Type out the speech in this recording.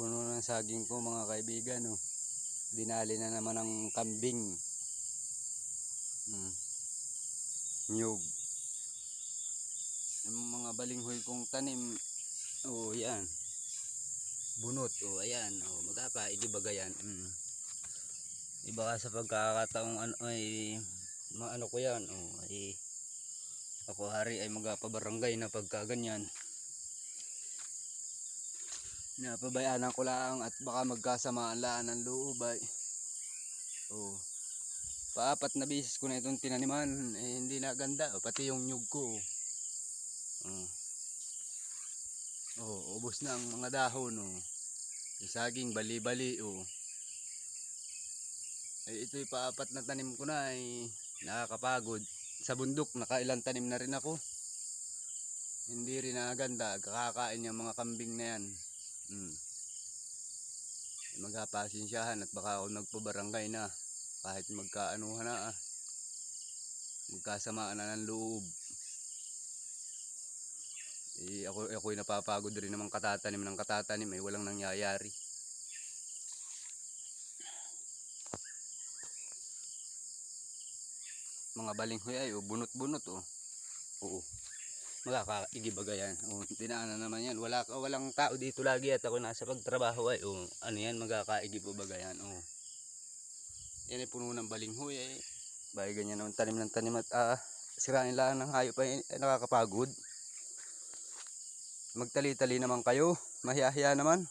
puno ng saging ko mga kaibigan. Oh. Dinali na naman ng kambing. Hmm. Nyug. Yung mga balinghoy kong tanim. Oh, yan. Bunot. Oh, ayan. Oh, magkapa. Idibaga yan. Mm. Iba ka sa pagkakataong ano ay maano ko yan. Oh, ay ako hari ay magapabarangay na pagka ganyan. Napabayaanan ko lang at baka magkasamaan lang ng loob ay. Oh. Paapat na bisis ko na itong tinaniman, eh, hindi na ganda. Oh, pati yung nyug ko. Oh. Oh, ubos na ang mga dahon, oh. Yung saging bali-bali, oh. Eh, ito'y paapat na tanim ko na, ay nakakapagod. Sa bundok, nakailang tanim na rin ako. Hindi rin na ganda, kakakain yung mga kambing na yan. Hmm. Magkapasensyahan at baka ako nagpabarangay na kahit magkaanuhan na ah. Magkasamaan na ng loob. Eh, ako ako'y napapagod rin naman katatanim ng katatanim eh walang nangyayari. Mga balinghoy ay oh, bunot-bunot oh. Oo. Magkakaigibaga yan. Oh, tinaanan naman yan. Wala walang tao dito lagi at ako nasa pagtrabaho ay oh, ano yan magkakaigibaga yan oh. Yan ay puno ng balinghoy eh. Bahay ganyan naman tanim ng tanim at ah, sirain lang ng hayop ay, ay nakakapagod. Magtali-tali naman kayo. Mahiyahiya naman.